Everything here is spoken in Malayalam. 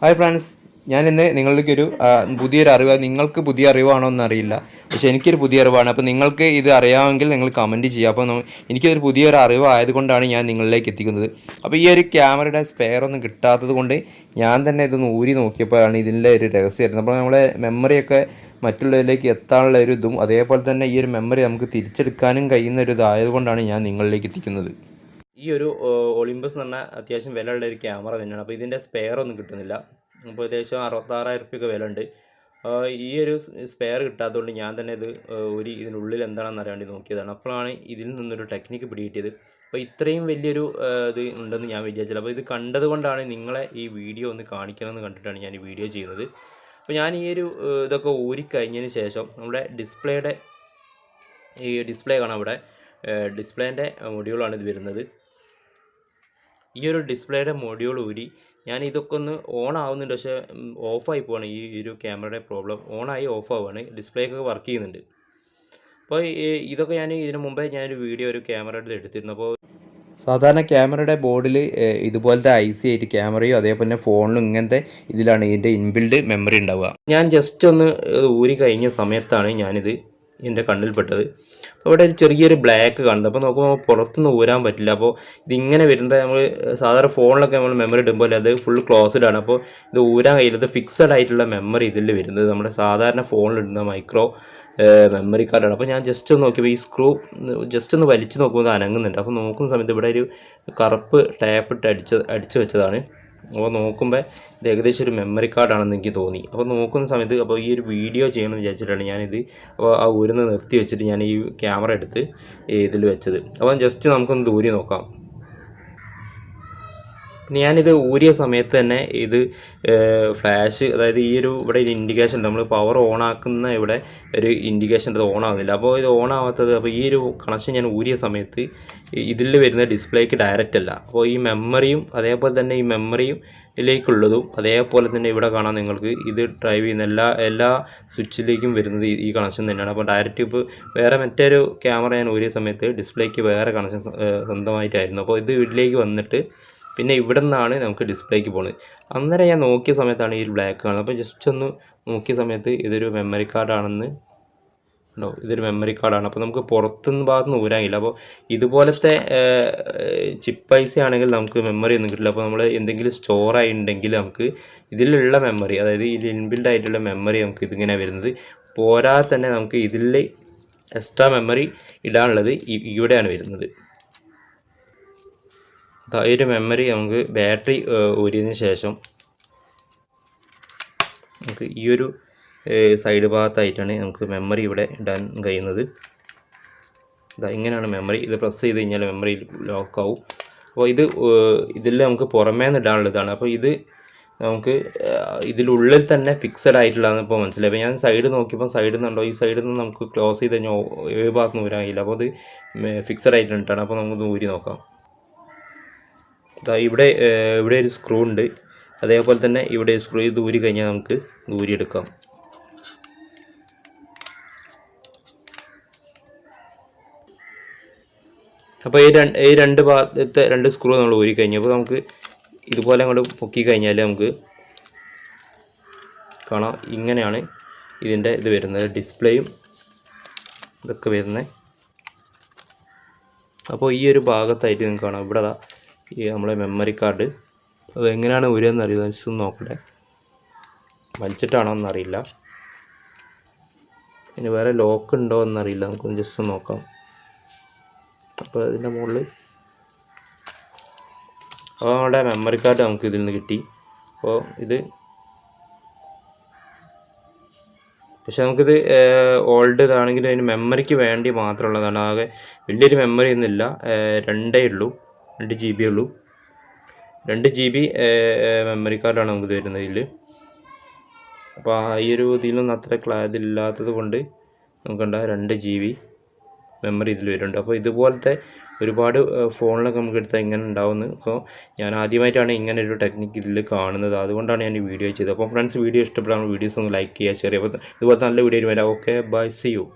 ഹായ് ഫ്രണ്ട്സ് ഞാൻ ഇന്ന് നിങ്ങൾക്കൊരു ഒരു പുതിയൊരു അറിവ് നിങ്ങൾക്ക് പുതിയ അറിവാണോ എന്നറിയില്ല. പക്ഷേ എനിക്കൊരു പുതിയ അറിവാണ്. അപ്പോൾ നിങ്ങൾക്ക് ഇത് അറിയാമെങ്കിൽ നിങ്ങൾ കമന്റ് ചെയ്യുക. അപ്പോൾ എനിക്കൊരു പുതിയൊരു അറിവ് ആയതുകൊണ്ടാണ് ഞാൻ നിങ്ങളിലേക്ക് എത്തിക്കുന്നത്. അപ്പോൾ ഈ ഒരു ക്യാമറയുടെ സ്പെയർ ഒന്നും കിട്ടാത്തത് കൊണ്ട് ഞാൻ തന്നെ ഇതൊന്ന് ഊരി നോക്കിയപ്പോഴാണ് ഇതിന്റെ ഒരു രഹസ്യം വരുന്നത്. അപ്പോൾ നമ്മളെ മെമ്മറിയൊക്കെ മറ്റുള്ളവരിലേക്ക് എത്താനുള്ള ഒരു ഇതും അതേപോലെ തന്നെ ഈ ഒരു മെമ്മറി നമുക്ക് തിരിച്ചെടുക്കാനും കഴിയുന്ന ഒരു ഇതായതുകൊണ്ടാണ് ഞാൻ നിങ്ങളിലേക്ക് എത്തിക്കുന്നത്. ഈ ഒരു ഒളിമ്പസ് എന്ന് പറഞ്ഞാൽ അത്യാവശ്യം വിലയുള്ള ഒരു ക്യാമറ തന്നെയാണ്. അപ്പോൾ ഇതിന്റെ സ്പെയർ ഒന്നും കിട്ടുന്നില്ല. അപ്പോൾ ഏകദേശം അറുപത്താറായിരം റുപ്യൊക്കെ വില ഉണ്ട്. ഈ ഒരു സ്പെയർ കിട്ടാത്തതുകൊണ്ട് ഞാൻ തന്നെ ഇത് ഒരു ഇതിനുള്ളിൽ എന്താണെന്ന് അറിയാൻ വേണ്ടി നോക്കിയതാണ്. അപ്പോഴാണ് ഇതിൽ നിന്നൊരു ടെക്നിക്ക് പിടികിട്ടിയത്. അപ്പോൾ ഇത്രയും വലിയൊരു ഇത് ഉണ്ടെന്ന് ഞാൻ വിചാരിച്ചില്ല. അപ്പോൾ ഇത് കണ്ടതുകൊണ്ടാണ് നിങ്ങളെ ഈ വീഡിയോ ഒന്ന് കാണിക്കണമെന്ന് കണ്ടിട്ടാണ് ഞാൻ ഈ വീഡിയോ ചെയ്യുന്നത്. അപ്പോൾ ഞാൻ ഈ ഒരു ഇതൊക്കെ ഊരിക്കഴിഞ്ഞതിന് ശേഷം നമ്മുടെ ഡിസ്പ്ലേയുടെ ഈ ഡിസ്പ്ലേ കാണാം ഇവിടെ. ഡിസ്പ്ലേന്റെ മൊഡ്യൂളാണ് ഇത് വരുന്നത്. ഈ ഒരു ഡിസ്പ്ലേയുടെ മൊഡ്യൂൾ ഊരി ഞാൻ ഇതൊക്കെ ഒന്ന് ഓൺ ആവുന്നുണ്ട് പക്ഷേ ഓഫായി പോവാണ്. ഈ ഒരു ക്യാമറയുടെ പ്രോബ്ലം ഓണായി ഓഫ് ആവുകയാണ് ഡിസ്പ്ലേ ഒക്കെ വർക്ക് ചെയ്യുന്നുണ്ട് അപ്പോൾ ഇതൊക്കെ ഞാൻ ഇതിനു മുമ്പേ ഞാനൊരു വീഡിയോ ഒരു ക്യാമറയുടെ എടുത്തിരുന്നു. അപ്പോൾ സാധാരണ ക്യാമറയുടെ ബോർഡിൽ ഇതുപോലത്തെ ഐ സി ആയിട്ട് ക്യാമറയും അതേപോലെ ഫോണിലും ഇങ്ങനത്തെ ഇതിലാണ് ഇതിന്റെ ഇൻബിൽഡ് മെമ്മറി ഉണ്ടാവുക. ഞാൻ ജസ്റ്റ് ഒന്ന് ഊരി കഴിഞ്ഞ സമയത്താണ് ഞാനിത് എന്റെ കണ്ണിൽപ്പെട്ടത്. അപ്പോൾ ഇവിടെ ഒരു ചെറിയൊരു ബ്ലാക്ക് കാണുന്നത് അപ്പോൾ നോക്കുമ്പോൾ പുറത്തുനിന്ന് ഊരാൻ പറ്റില്ല. അപ്പോൾ ഇതിങ്ങനെ വരുമ്പോൾ നമ്മൾ സാധാരണ ഫോണിലൊക്കെ നമ്മൾ മെമ്മറി ഇടുമ്പോൾ അത് ഫുൾ ക്ലോസ്ഡ് ആണ്. അപ്പോൾ ഇത് ഊരാൻ കഴിയില്ല. ഫിക്സഡ് ആയിട്ടുള്ള മെമ്മറി ഇതിൽ വരുന്നത്. നമ്മുടെ സാധാരണ ഫോണിലിടുന്ന മൈക്രോ മെമ്മറി കാർഡാണ് അപ്പോൾ ഞാൻ ജസ്റ്റ് ഒന്ന് നോക്കിയപ്പോൾ ഈ സ്ക്രൂ ജസ്റ്റ് ഒന്ന് വലിച്ചു നോക്കുമ്പോൾ അനങ്ങുന്നുണ്ട്. അപ്പോൾ നോക്കുന്ന സമയത്ത് ഇവിടെ ഒരു കറുപ്പ് ടാപ്പ് ഇട്ട് അടിച്ച് അടിച്ചു വെച്ചതാണ്. അപ്പോൾ നോക്കുമ്പോൾ ഇത് ഏകദേശം ഒരു മെമ്മറി കാർഡാണെന്ന് എനിക്ക് തോന്നി. അപ്പോൾ നോക്കുന്ന സമയത്ത് അപ്പോൾ ഈ ഒരു വീഡിയോ ചെയ്യണമെന്ന് വിചാരിച്ചിട്ടാണ് ഞാനിത് അപ്പോൾ ആ ഊരുന്ന് നിർത്തി വെച്ചിട്ട് ഞാൻ ഈ ക്യാമറ എടുത്ത് ഇതിൽ വെച്ചത്. അപ്പം ജസ്റ്റ് നമുക്കൊന്ന് ദൂരി നോക്കാം. ഞാനിത് ഊരിയ സമയത്ത് തന്നെ ഇത് ഫ്ലാഷ് അതായത് ഈ ഒരു ഇവിടെ ഒരു ഇൻഡിക്കേഷൻ നമ്മൾ പവർ ഓൺ ആക്കുന്ന ഇവിടെ ഒരു ഇൻഡിക്കേഷൻ അത് ഓൺ അപ്പോൾ ഇത് ഓൺ ആവാത്തത് അപ്പോൾ ഈ ഒരു കണക്ഷൻ ഞാൻ ഊരിയ സമയത്ത് ഇതിൽ വരുന്ന ഡിസ്പ്ലേക്ക് ഡയറക്റ്റ് അല്ല. അപ്പോൾ ഈ മെമ്മറിയും അതേപോലെ തന്നെ ഈ മെമ്മറിയും ഇതിലേക്കുള്ളതും അതേപോലെ തന്നെ ഇവിടെ കാണാം നിങ്ങൾക്ക് ഇത് ഡ്രൈവ് ചെയ്യുന്ന എല്ലാ എല്ലാ സ്വിച്ചിലേക്കും വരുന്നത് ഈ- കണക്ഷൻ തന്നെയാണ്. അപ്പോൾ ഡയറക്റ്റ് ഇപ്പോൾ വേറെ മറ്റൊരു ക്യാമറ ഞാൻ ഊരിയ സമയത്ത് ഡിസ്പ്ലേക്ക് വേറെ കണക്ഷൻ സ്വന്തമായിട്ടായിരുന്നു. അപ്പോൾ ഇത് ഇതിലേക്ക് വന്നിട്ട് പിന്നെ ഇവിടെ നിന്നാണ് നമുക്ക് ഡിസ്പ്ലേക്ക് പോകുന്നത് അന്നേരം ഞാൻ നോക്കിയ സമയത്താണ് ഈ ബ്ലാക്ക് കാണുന്നത്. അപ്പോൾ ജസ്റ്റ് ഒന്ന് നോക്കിയ സമയത്ത് ഇതൊരു മെമ്മറി കാർഡാണെന്ന് ഉണ്ടോ? ഇതൊരു മെമ്മറി കാർഡാണ് അപ്പോൾ നമുക്ക് പുറത്തുനിന്ന് ഭാഗത്തുനിന്ന് ഊരാൻ കഴിയില്ല അപ്പോൾ ഇതുപോലത്തെ ചിപ്പ് പൈസ ആണെങ്കിൽ നമുക്ക് മെമ്മറി ഒന്നും കിട്ടില്ല. അപ്പോൾ നമ്മൾ എന്തെങ്കിലും സ്റ്റോർ ആയിട്ടുണ്ടെങ്കിൽ നമുക്ക് ഇതിലുള്ള മെമ്മറി അതായത് ഇതിൽ ഇൻബിൽഡ് ആയിട്ടുള്ള മെമ്മറി നമുക്ക് ഇതിങ്ങനെ വരുന്നത്. പോരാതെ തന്നെ നമുക്ക് ഇതിൽ എക്സ്ട്രാ മെമ്മറി ഇടാനുള്ളത് ഇവിടെയാണ് വരുന്നത്. ഈ മെമ്മറി നമുക്ക് ബാറ്ററി ഊരിയതിന് ശേഷം നമുക്ക് ഈ ഒരു സൈഡ് ഭാഗത്തായിട്ടാണ് നമുക്ക് മെമ്മറി ഇവിടെ ഇടാൻ കഴിയുന്നത്. ഇതാ ഇങ്ങനെയാണ് മെമ്മറി ഇത് പ്രസ് ചെയ്ത് കഴിഞ്ഞാൽ മെമ്മറി ലോക്ക് ആവും. അപ്പോൾ ഇത് ഇതിൽ നമുക്ക് പുറമേ നിന്ന് ഇടാനുള്ളതാണ്. അപ്പോൾ ഇത് നമുക്ക് ഇതിലുള്ളിൽ തന്നെ ഫിക്സഡ് ആയിട്ടുള്ളതാണ് ഇപ്പോൾ മനസ്സിലായി. അപ്പോൾ ഞാൻ സൈഡ് നോക്കിയപ്പോൾ സൈഡിൽ നിന്നുണ്ടോ ഈ സൈഡിൽ നിന്ന് നമുക്ക് ക്ലോസ് ചെയ്ത് കഴിഞ്ഞാൽ ഏഴ് ഭാഗത്ത് നിന്ന് അപ്പോൾ അത് ഫിക്സഡ് ആയിട്ടാണ് അപ്പോൾ നമുക്ക് ഊരി നോക്കാം. ഇവിടെ ഇവിടെ ഒരു സ്ക്രൂ ഉണ്ട്. അതേപോലെ തന്നെ ഇവിടെ സ്ക്രൂ ഇത് ഊരി കഴിഞ്ഞാൽ നമുക്ക് ഊരി എടുക്കാം. അപ്പോൾ ഈ രണ്ട് ഈ രണ്ട് ഭാഗത്തെ രണ്ട് സ്ക്രൂ നമ്മൾ ഊരി കഴിഞ്ഞപ്പോൾ നമുക്ക് ഇതുപോലെ അങ്ങോട്ട് പൊക്കി കഴിഞ്ഞാൽ നമുക്ക് കാണാം. ഇങ്ങനെയാണ് ഇതിന്റെ ഇത് വരുന്നത്. ഡിസ്പ്ലേയും ഇതൊക്കെ വരുന്നത്. അപ്പോൾ ഈ ഒരു ഭാഗത്തായിട്ട് നിങ്ങൾക്ക് കാണാം. ഇവിടെ ഈ നമ്മളെ മെമ്മറി കാർഡ് അത് എങ്ങനെയാണ് ഊരുകയെന്ന് അറിയുന്നത് ജസ്റ്റ് നോക്കട്ടെ. വലിച്ചിട്ടാണോ എന്നറിയില്ല ഇനി വേറെ ലോക്ക് ഉണ്ടോ എന്നറിയില്ല നമുക്കൊന്ന് ജസ്റ്റ് നോക്കാം. അപ്പോൾ ഇതിന്റെ മുകളിൽ അപ്പോൾ നമ്മുടെ മെമ്മറി കാർഡ് നമുക്ക് ഇതിൽ നിന്ന് കിട്ടി. അപ്പോൾ ഇത് പക്ഷെ നമുക്കിത് ഓൾഡ് ഇതാണെങ്കിലും അതിന് മെമ്മറിക്ക് വേണ്ടി മാത്രമുള്ളതാണ്. ആകെ വലിയൊരു മെമ്മറി ഒന്നുമില്ല. രണ്ടേ ഉള്ളൂ. രണ്ട് ജി ബി ഉള്ളൂ. രണ്ട് ജി ബി മെമ്മറി കാർഡാണ് നമുക്ക് വരുന്നത് ഇതിൽ അപ്പോൾ ഈ ഒരു ഇതിലൊന്നും അത്ര ഇതില്ലാത്തത് കൊണ്ട് നമുക്കുണ്ട രണ്ട് ജി ബി മെമ്മറി ഇതിൽ വരുന്നുണ്ട്. അപ്പോൾ ഇതുപോലത്തെ ഒരുപാട് ഫോണിലൊക്കെ നമുക്ക് എടുത്താൽ ഇങ്ങനെ ഉണ്ടാവുന്നത് അപ്പോൾ ഞാൻ ആദ്യമായിട്ടാണ് ഇങ്ങനെ ഒരു ടെക്നിക്ക് ഇതിൽ കാണുന്നത്. അതുകൊണ്ടാണ് ഞാൻ ഈ വീഡിയോ ചെയ്തത്. അപ്പോൾ ഫ്രണ്ട്സ് വീഡിയോ ഇഷ്ടപ്പെടാൻ വീഡിയോസ് ഒന്ന് ലൈക്ക് ചെയ്യുക ഷെയർ ചെയ്യുക. നല്ല വീഡിയോ വരാം. Okay bye C U